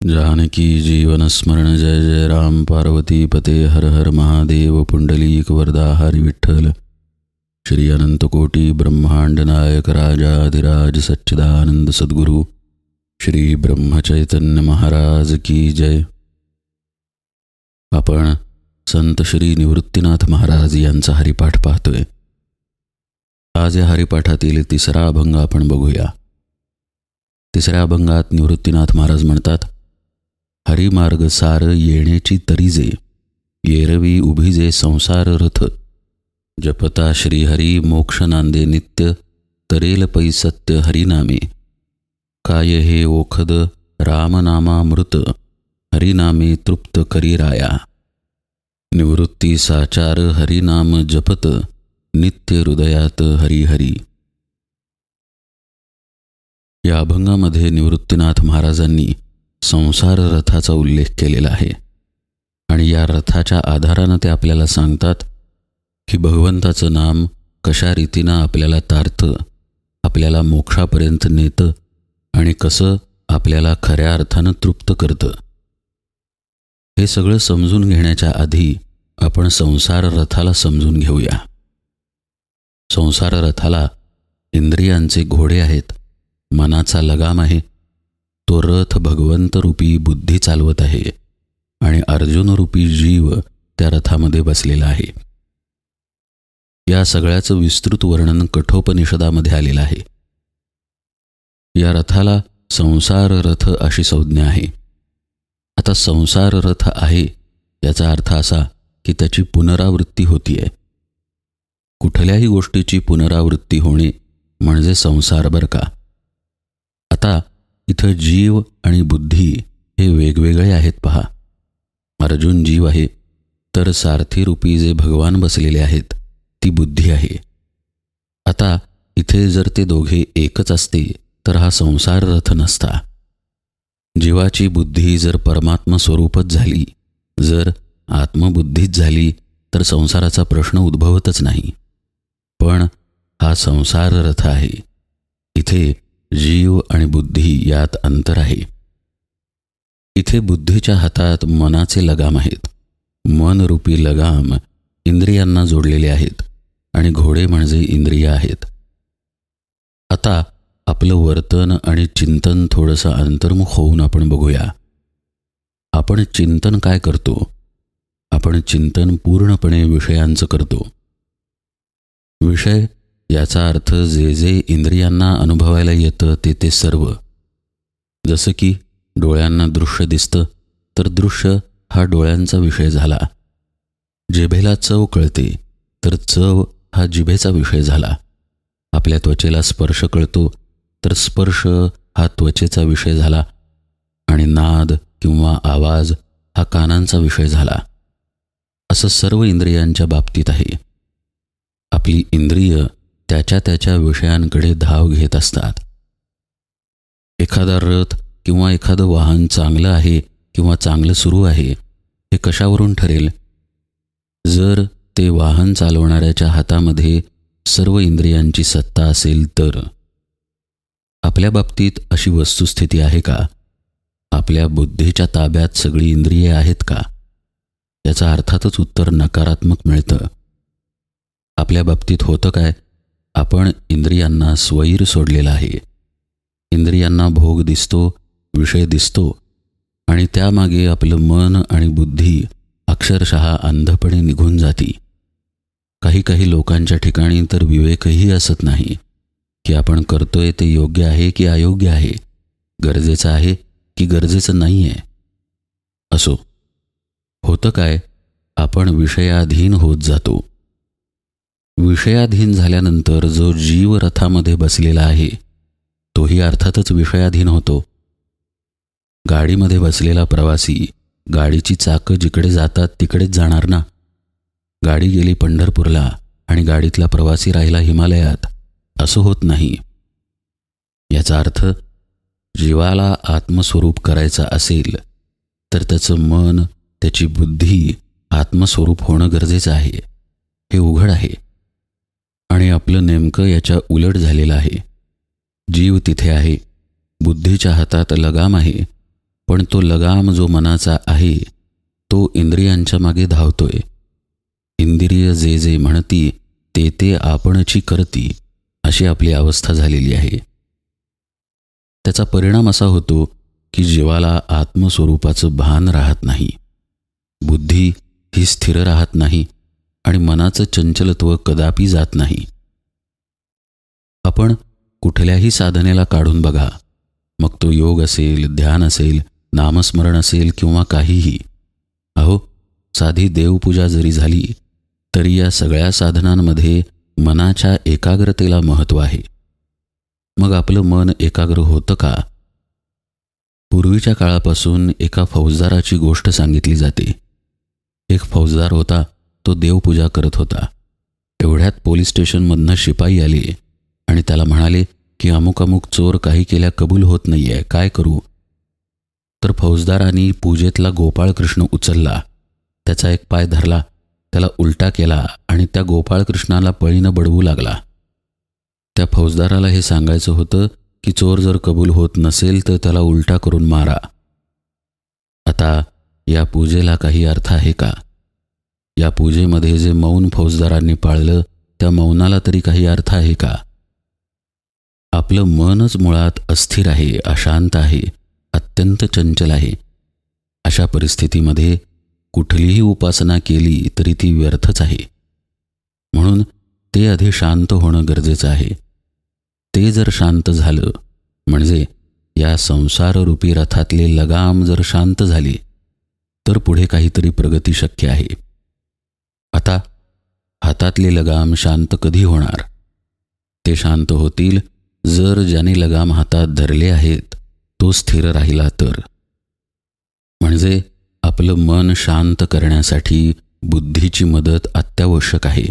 जानकी जीवनस्मरण जय जय राम पार्वती पते हर हर महादेव पुंडलीक वरदा हरी विठ्ठल। श्री अनंतकोटी ब्रह्मांड नायक राजाधिराज सच्चिदानंद सद्गुरू श्री ब्रह्मचैतन्य महाराज की जय। आपण संत श्री निवृत्तीनाथ महाराज यांचा हरिपाठ पाहतोय. आज या हरिपाठातील तिसरा अभंग आपण बघूया. तिसऱ्या अभंगात निवृत्तीनाथ महाराज म्हणतात हरिमार्ग सार येण्याची तरीजे येरवी उभिजे संसार रथ. जपता श्रीहरी मोक्ष नांदे नित्य तरेल पै सत्य हरिनामे. काय हे ओखद रामनामामृत हरिनामे तृप्त करी राया. निवृत्ती साचार हरिनाम जपत नित्य हृदयात हरिहरी. या अभंगामध्ये निवृत्तीनाथ महाराजांनी संसार रथाचा उल्लेख केलेला आहे. आणि या रथाच्या आधारानं ते आपल्याला सांगतात की भगवंताचं नाम कशा रीतीनं आपल्याला तारतं आपल्याला मोक्षापर्यंत नेतं आणि कसं आपल्याला खऱ्या अर्थानं तृप्त करतं. हे सगळं समजून घेण्याच्या आधी आपण संसार रथाला समजून घेऊया. संसार रथाला इंद्रियांचे घोडे आहेत मनाचा लगाम आहे तो रथ भगवंत रूपी बुद्धी चालवत आहे आणि अर्जुन रूपी जीव त्या रथामध्ये बसलेला आहे. या सगळ्याचं विस्तृत वर्णन कठोपनिषदामध्ये आलेलं आहे. या रथाला संसार रथ अशी संज्ञा आहे. आता संसार रथ आहे याचा अर्थ असा की त्याची पुनरावृत्ती होतीये. कुठल्याही गोष्टीची पुनरावृत्ती होणे म्हणजे संसार बर का? आता इथं जीव आणि बुद्धी हे वेगवेगळे आहेत पहा. अर्जुन जीव आहे तर सारथी रूपी जे भगवान बसलेले आहेत ती बुद्धी आहे. आता इथे जर ते दोघे एकच असते तर हा संसार रथ नसता. जीवाची बुद्धी जर परमात्म स्वरूपच झाली जर आत्मबुद्धीच झाली तर संसाराचा प्रश्न उद्भवतच नाही. पण हा संसार रथ आहे. इथे जीव आणि बुद्धी यात अंतर आहे. इथे बुद्धीच्या हातात मनाचे लगाम आहेत. मनरूपी लगाम इंद्रियांना जोडलेले आहेत आणि घोडे म्हणजे इंद्रिय आहेत. आता आपलं वर्तन आणि चिंतन थोडंसं अंतर्मुख होऊन आपण बघूया. आपण चिंतन काय करतो? आपण चिंतन पूर्णपणे विषयांचं करतो. विषय याचा अर्थ जे जे इंद्रियांना अनुभवायला येतं ते ते सर्व. जसं की डोळ्यांना दृश्य दिसतं तर दृश्य हा डोळ्यांचा विषय झाला. जिभेला चव कळते तर चव हा जिभेचा विषय झाला. आपल्या त्वचेला स्पर्श कळतो तर स्पर्श हा त्वचेचा विषय झाला. आणि नाद किंवा आवाज हा कानांचा विषय झाला. असं सर्व इंद्रियांच्या बाबतीत आहे. आपली इंद्रिय त्याच्या त्याच्या विषयांकडे धाव घेत असतात. एखादा रथ किंवा एखादं वाहन चांगलं आहे किंवा चांगलं सुरू आहे हे कशावरून ठरेल? जर ते वाहन चालवणाऱ्याच्या हातामध्ये सर्व इंद्रियांची सत्ता असेल तर? आपल्या बाबतीत अशी वस्तुस्थिती आहे का? आपल्या बुद्धीच्या ताब्यात सगळी इंद्रिये आहेत का? याचा अर्थातच उत्तर नकारात्मक मिळतं. आपल्या बाबतीत होतं काय? आपण इंद्रियांना स्वैर सोडलेला आहे. इंद्रियांना भोग दिसतो विषय दिसतो आणि त्यामागे आपलं मन आणि बुद्धी अक्षरशः अंधपणे निघून जाती. काही काही लोकांच्या ठिकाणी तर विवेकही असत नाही की आपण करतोय ते योग्य आहे की अयोग्य आहे गरजेचं आहे की गरजेचं नाही आहे असो होतं काय आपण विषयाधीन होत जातो. विषयाधीन झाल्यानंतर जो जीव रथामध्ये बसलेला आहे तोही अर्थातच विषयाधीन होतो. गाडीमध्ये बसलेला प्रवासी गाडीची चाकं जिकडे जातात तिकडेच जाणार ना? गाडी गेली पंढरपूरला आणि गाडीतला प्रवासी राहिला हिमालयात असं होत नाही. याचा अर्थ जीवाला आत्मस्वरूप करायचा असेल तर त्याचं मन त्याची बुद्धी आत्मस्वरूप होणं गरजेचं आहे. हे उघड आहे. आणि आपलं नेमकं याच्या उलट झालेलं आहे. जीव तिथे आहे. बुद्धीच्या हातात लगाम आहे. पण तो लगाम जो मनाचा आहे तो इंद्रियांच्या मागे धावतोय. इंद्रिय जे जे म्हणती ते ते आपणची करती अशी आपली अवस्था झालेली आहे. त्याचा परिणाम असा होतो की जीवाला आत्मस्वरूपाचं भान राहत नाही. बुद्धी ही स्थिर राहत नाही. आणि मनाचं चंचलत्व कदापि जात नाही. आपण कुठल्याही साधनेला काढून बघा. मग तो योग असेल ध्यान असेल नामस्मरण असेल किंवा काहीही. अहो साधी देवपूजा जरी झाली तरी या सगळ्या साधनांमध्ये मनाच्या एकाग्रतेला महत्त्व आहे. मग आपलं मन एकाग्र होतं का? पूर्वीच्या काळापासून एका फौजदाराची गोष्ट सांगितली जाते. एक फौजदार होता तो देवपूजा करत होता. एवढ्यात पोलीस स्टेशनमधनं शिपाई आली आणि त्याला म्हणाले की अमुक अमुक चोर काही केल्या कबूल होत नाही काय करू? तर फौजदारांनी पूजेतला गोपाळकृष्ण उचलला. त्याचा एक पाय धरला त्याला उलटा केला आणि त्या गोपाळकृष्णाला पळीनं बडवू लागला. त्या फौजदाराला हे सांगायचं होतं की चोर जर कबूल होत नसेल तर त्याला उलटा करून मारा. आता या पूजेला काही अर्थ आहे का? या पूजेमध्ये जे मौन फौजदारांनी पाळलं त्या मौनाला तरी काही अर्थ आहे का? आपलं मनच मुळात अस्थिर आहे अशांत आहे अत्यंत चंचल आहे. अशा परिस्थितीमध्ये कुठलीही उपासना केली तरी ती व्यर्थच आहे. म्हणून ते आधी शांत होणं गरजेचं आहे. ते जर शांत झालं म्हणजे या संसाररूपी रथातले लगाम जर शांत झाली तर पुढे काहीतरी प्रगती शक्य आहे. आता हातातले लगाम शांत कधी होणार? ते शांत होतील जर ज्याने लगाम हातात धरले आहेत तो स्थिर राहिला तर. म्हणजे आपलं मन शांत करण्यासाठी बुद्धीची मदत अत्यावश्यक आहे.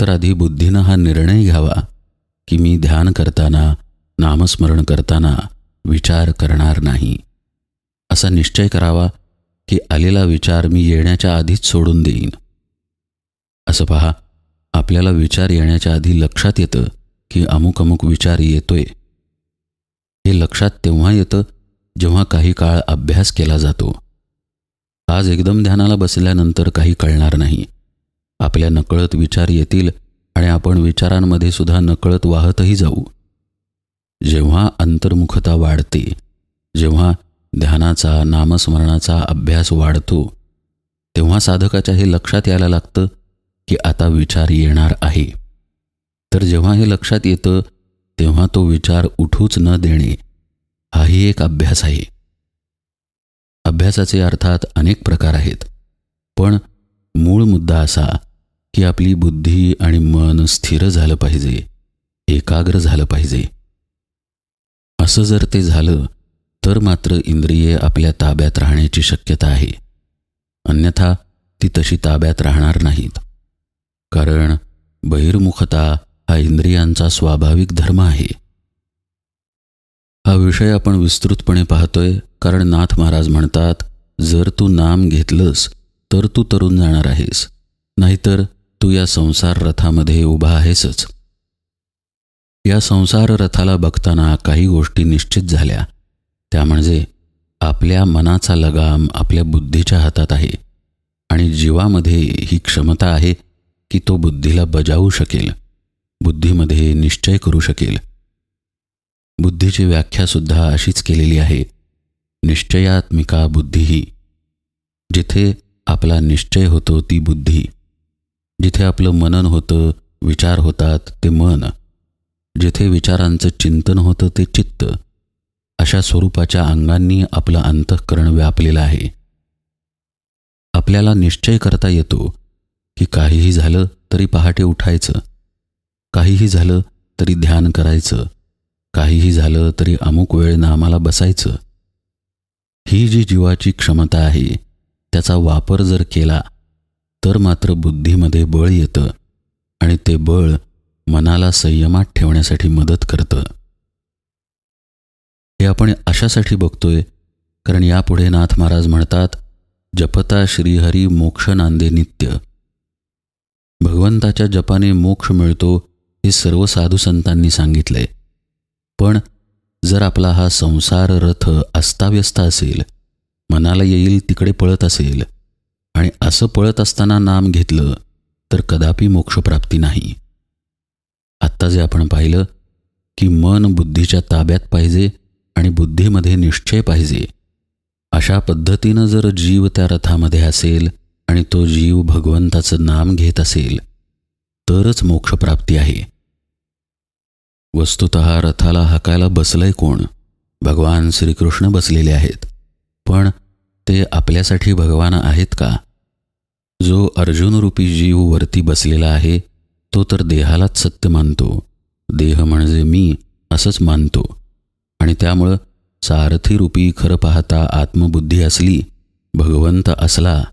तर आधी बुद्धीनं हा निर्णय घ्यावा की मी ध्यान करताना नामस्मरण करताना विचार करणार नाही. असा निश्चय करावा की आलेला विचार मी येण्याच्या आधीच सोडून देईन. असं पहा. आपल्याला विचार येण्याच्या आधी लक्षात येतं की अमुक अमुक विचार येतोय. हे लक्षात तेव्हा येतं जेव्हा काही काळ अभ्यास केला जातो. आज एकदम ध्यानाला बसल्यानंतर काही कळणार नाही. आपल्या नकळत विचार येतील आणि आपण विचारांमध्ये सुद्धा नकळत वाहतही जाऊ. जेव्हा अंतर्मुखता वाढते जेव्हा ध्यानाचा नामस्मरणाचा अभ्यास वाढतो तेव्हा साधकाच्या हे लक्षात यायला लागतं की आता विचार येणार आहे. तर जेव्हा हे लक्षात येतं तेव्हा तो विचार उठूच न देणे हाही एक अभ्यास आहे. अभ्यासाचे अर्थात अनेक प्रकार आहेत. पण मूळ मुद्दा असा की आपली बुद्धी आणि मन स्थिर झालं पाहिजे एकाग्र झालं पाहिजे. असं जर ते झालं तर मात्र इंद्रिये आपल्या ताब्यात राहण्याची शक्यता आहे. अन्यथा ती तशी ताब्यात राहणार नाहीत. कारण बहिर्मुखता हा इंद्रियांचा स्वाभाविक धर्म आहे. हा विषय आपण विस्तृतपणे पाहतोय कारण नाथ महाराज म्हणतात जर तू नाम घेतलंस तर तू तरुण जाणार आहेस. नाहीतर तू या संसार रथामध्ये उभा आहेसच. या संसार रथाला बघताना काही गोष्टी निश्चित झाल्या. त्या म्हणजे आपल्या मनाचा लगाम आपल्या बुद्धीच्या हातात आहे आणि जीवामध्ये ही क्षमता आहे की तो बुद्धीला बजावू शकेल. बुद्धीमध्ये निश्चय करू शकेल. बुद्धीची व्याख्यासुद्धा अशीच केलेली आहे. निश्चयात्मिका बुद्धीही जिथे आपला निश्चय होतो ती बुद्धी. जिथे आपलं मनन होतं विचार होतात ते मन. जिथे विचारांचं चिंतन होतं ते चित्त. अशा स्वरूपाच्या अंगांनी आपलं अंतःकरण व्यापलेलं आहे. आपल्याला निश्चय करता येतो की काहीही झालं तरी पहाटे उठायचं. काहीही झालं तरी ध्यान करायचं. काहीही झालं तरी अमुक वेळ नामाला बसायचं. ही जी जीवाची क्षमता आहे त्याचा वापर जर केला तर मात्र बुद्धीमध्ये बळ येतं आणि ते बळ मनाला संयमात ठेवण्यासाठी मदत करतं. हे आपण अशासाठी बघतोय कारण यापुढे नाथ महाराज म्हणतात जपता श्रीहरी मोक्ष नांदे नित्य. भगवंताच्या जपाने मोक्ष मिळतो हे सर्व साधू संतांनी सांगितलंय पण जर आपला हा संसार रथ अस्ताव्यस्त असेल मनाला येईल तिकडे पळत असेल आणि असं पळत असताना नाम घेतलं तर कदापि मोक्षप्राप्ती नाही. आत्ता जे आपण पाहिलं की मन बुद्धीच्या ताब्यात पाहिजे आणि बुद्धीमध्ये निश्चय पाहिजे अशा पद्धतीनं जर जीव त्या रथामध्ये असेल आणि तो जीव भगवंताचं नाम घेत असेल तरच मोक्षप्राप्ती आहे. वस्तुत रथाला हाकायला बसलंय कोण? भगवान श्रीकृष्ण बसलेले आहेत. पण ते आपल्यासाठी भगवान आहेत का? जो अर्जुनरूपी जीव वरती बसलेला आहे तो तर देहालाच सत्य मानतो. देह म्हणजे मी असंच मानतो. आणि त्यामुळं सारथीरूपी खरं पाहता आत्मबुद्धी असली भगवंत असला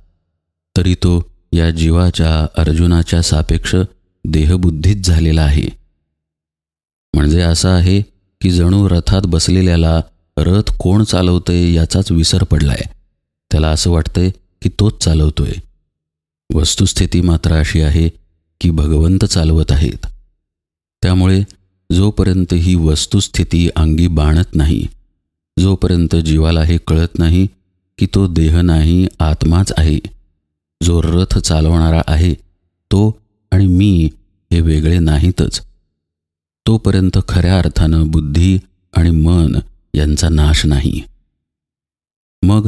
तरी तो या जीवाच्या अर्जुनाच्या सापेक्ष देहबुद्धीत झालेला आहे. म्हणजे असं आहे की जणू रथात बसलेल्याला रथ कोण चालवतंय याचाच विसर पडलाय. त्याला असं वाटतंय की तोच चालवतोय. वस्तुस्थिती मात्र अशी आहे की भगवंत चालवत आहेत. त्यामुळे जोपर्यंत ही वस्तुस्थिती अंगी बाणत नाही जोपर्यंत जीवाला हे कळत नाही की तो देह नाही आत्माच आहे जो रथ चालवणारा आहे तो आणि मी हे वेगळे नाहीतच. तोपर्यंत खऱ्या अर्थानं बुद्धी आणि मन यांचा नाश नाही. मग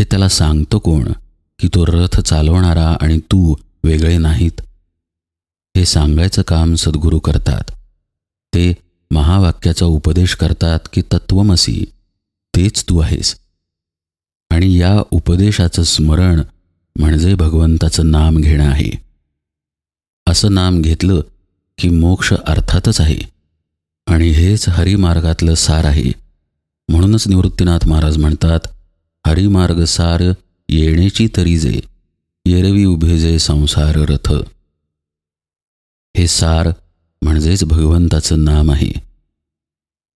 हे त्याला सांगतो कोण की तो रथ चालवणारा आणि तू वेगळे नाहीत? हे सांगायचं काम सद्गुरू करतात. ते महावाक्याचा उपदेश करतात की तत्वमसी तेच तू आहेस. आणि या उपदेशाचं स्मरण म्हणजे भगवंताचं नाम घेणं आहे. असं नाम घेतलं की मोक्ष अर्थातच आहे. आणि हेच हरिमार्गातलं सार आहे. म्हणूनच निवृत्तीनाथ महाराज म्हणतात हरिमार्ग सार येण्याची तरी जे येरवी उभे जे संसार रथ. हे सार म्हणजेच भगवंताचं नाम आहे.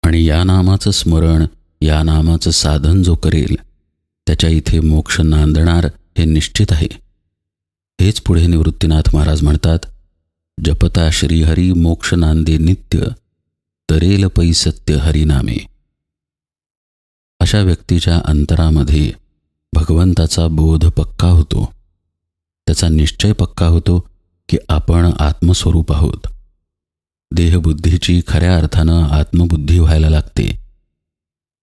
आणि या नामाचं स्मरण या नामाचं साधन जो करेल त्याच्या इथे मोक्ष नांदणार हे निश्चित आहे. हेच पुढे निवृत्तीनाथ महाराज म्हणतात जपता श्रीहरी मोक्ष नांदे नित्य तरेल पै सत्य हरिनामे अशा व्यक्तीच्या अंतरामध्ये भगवंताचा बोध पक्का होतो. त्याचा निश्चय पक्का होतो की आपण आत्मस्वरूप आहोत. देहबुद्धीची खऱ्या अर्थानं आत्मबुद्धी व्हायला लागते.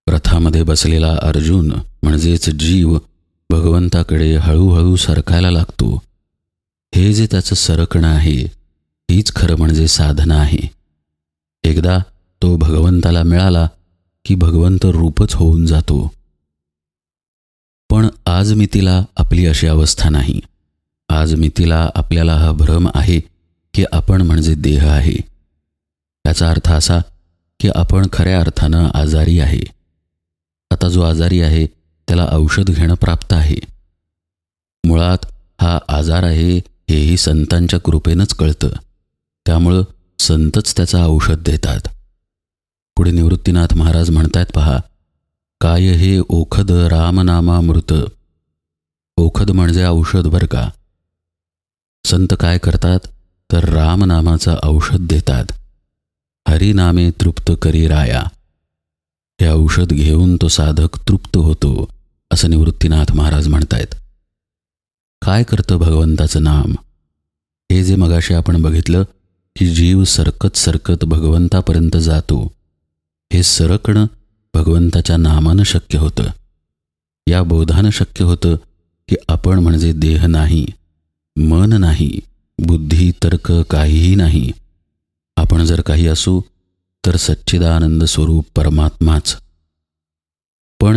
रथामध्ये बसलेला अर्जुन म्हणजेच जीव भगवंताकडे हळूहळू सरकायला लागतो. हे जे त्याचं सरकणं आहे हीच खरं म्हणजे साधना आहे. एकदा तो भगवंताला मिळाला की भगवंत रूपच होऊन जातो. पण आज मितीला आपली अशी अवस्था नाही. आज मितीला आपल्याला हा भ्रम आहे की आपण म्हणजे देह आहे. याचा अर्थ असा की आपण खऱ्या अर्थानं आजारी आहे. आता जो आजारी आहे त्याला औषध घेणं प्राप्त आहे. मुळात हा आजार आहे हेही संतांच्या कृपेनंच कळतं. त्यामुळं संतच त्याचं औषध देतात. पुढे निवृत्तीनाथ महाराज म्हणतायत पहा काय हे ओखद रामनामामृत? ओखद म्हणजे औषध बरं का? संत काय करतात? तर रामनामाचं औषध देतात. हरिनामे तृप्त करी राया. हे औषध घेऊन तो साधक तृप्त होतो असं निवृत्तीनाथ महाराज म्हणतायत. काय करतं भगवंताचं नाम? हे जे मगाशी आपण बघितलं की जीव सरकत सरकत भगवंतापर्यंत जातो हे सरकणं भगवंताच्या नामानं शक्य होतं. या बोधानं शक्य होतं की आपण म्हणजे देह नाही मन नाही बुद्धी तर्क काहीही नाही. आपण जर काही असू तर सच्चिदानंद स्वरूप परमात्माच. पण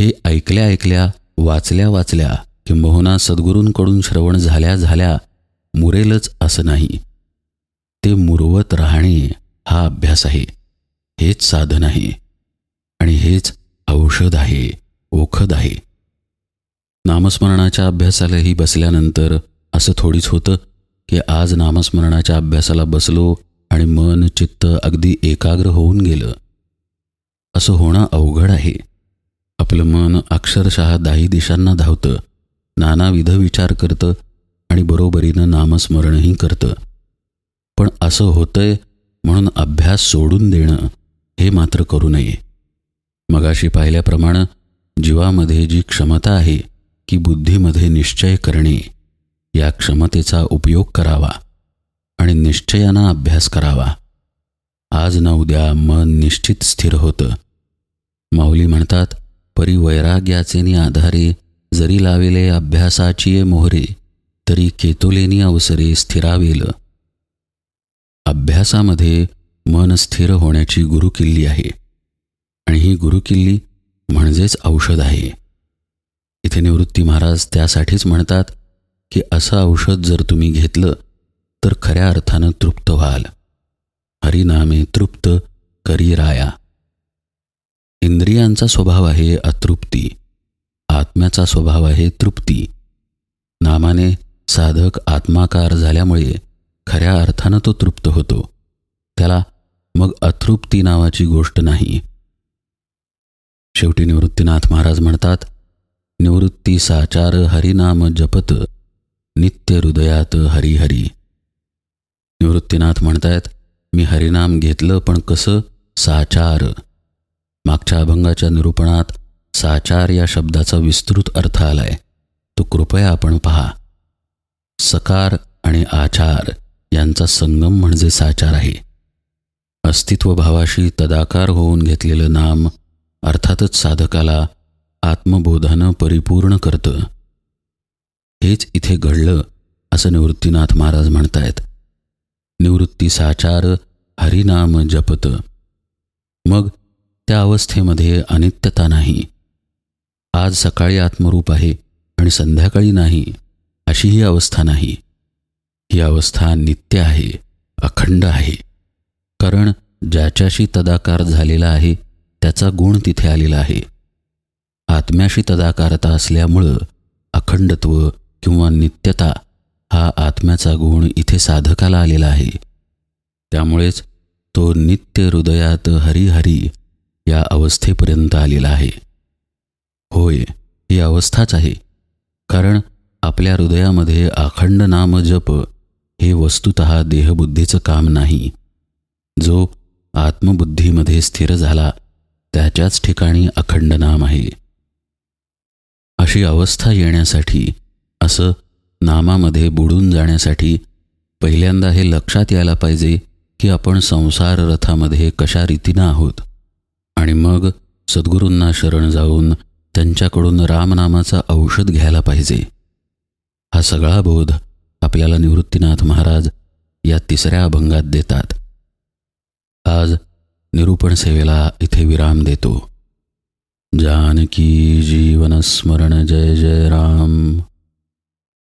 हे ऐकल्या ऐकल्या वाचल्या वाचल्या किंबहुना सद्गुरूंकडून श्रवण झाल्या झाल्या मुरेलच असं नाही. ते मुरवत राहणे हा अभ्यास आहे. हेच साधन आहे. आणि हेच औषध आहे ओखद आहे. नामस्मरणाच्या अभ्यासालाही बसल्यानंतर असं थोडीच होतं की आज नामस्मरणाच्या अभ्यासाला बसलो आणि मन चित्त अगदी एकाग्र होऊन गेलं. असं होणं अवघड आहे. आपलं मन अक्षरशः दाही दिशांना धावतं नानाविध विचार करतं आणि बरोबरीनं नामस्मरणही करतं. पण असं होतंय म्हणून अभ्यास सोडून देणं हे मात्र करू नये. मगाशी पाहिल्याप्रमाणे जीवामध्ये जी क्षमता आहे की बुद्धीमध्ये निश्चय करणे या क्षमतेचा उपयोग करावा. आणि निश्चयानं अभ्यास करावा. आज ना उद्या मन निश्चित स्थिर होतं. माऊली म्हणतात परिवैराग्याचेनी आधारे जरी लाविले अभ्यासाची मोहरे तरी केतोलेनी अवसरे स्थिरावेल. अभ्यासामध्ये मन स्थिर होण्याची गुरुकिल्ली आहे. आणि ही गुरुकिल्ली म्हणजेच औषध आहे. इथे निवृत्ती महाराज त्यासाठीच म्हणतात की असं औषध जर तुम्ही घेतलं तर खऱ्या अर्थानं तृप्त व्हाल. हरिनामे तृप्त करी राया इंद्रियांचा स्वभाव आहे अतृप्ती. आत्म्याचा स्वभाव आहे तृप्ती. नामाने साधक आत्माकार झाल्यामुळे खऱ्या अर्थानं तो तृप्त होतो. त्याला मग अतृप्ती नावाची गोष्ट नाही. शेवटी निवृत्तीनाथ महाराज म्हणतात निवृत्ती साचार हरिनाम जपत नित्य हृदयात हरिहरी. निवृत्तीनाथ म्हणतायत मी हरिनाम घेतलं पण कसं? साचार. मागच्या अभंगाच्या निरूपणात साचार या शब्दाचा विस्तृत अर्थ आलाय. तो कृपया आपण पहा. सकार आणि आचार यांचा संगम म्हणजे साचार आहे. अस्तित्वभावाशी तदाकार होऊन घेतलेलं नाम अर्थातच साधकाला आत्मबोधानं परिपूर्ण करतं. हेच इथे घडलं असं निवृत्तीनाथ महाराज म्हणतायत. निवृत्ती साचार हरिनाम जपत. मग त्या अवस्थेमध्ये अनित्यता नाही. आज सकाळी आत्मरूप आहे आणि संध्याकाळी नाही अशी ही अवस्था नाही. ही अवस्था नित्य आहे अखंड आहे. कारण ज्याच्याशी तदाकार झालेला आहे त्याचा गुण तिथे आलेला आहे. आत्म्याशी तदाकारता असल्यामुळं अखंडत्व किंवा नित्यता हा आत्म्याचा गुण इथे साधकाला आलेला आहे. त्यामुळेच तो नित्य हृदयात हरिहरी या अवस्थेपर्यंत आलेला आहे. होय ही अवस्थाच आहे. कारण आपल्या हृदयामध्ये अखंड नाम जप हे वस्तुत देहबुद्धीचं काम नाही. जो आत्मबुद्धीमध्ये स्थिर झाला त्याच्याच ठिकाणी अखंड नाम आहे. अशी अवस्था येण्यासाठी असं नामामध्ये बुडून जाण्यासाठी पहिल्यांदा हे लक्षात यायला पाहिजे की आपण संसार रथामध्ये कशा रीतीनं आहोत. आणि मग सद्गुरूंना शरण जाऊन त्यांच्याकडून रामनामाचं औषध घ्यायला पाहिजे. हा सगळा बोध आपल्याला निवृत्तीनाथ महाराज या तिसऱ्या अभंगात देतात. आज निरूपण सेवेला इथे विराम देतो. जानकी जीवन स्मरण जय जय राम.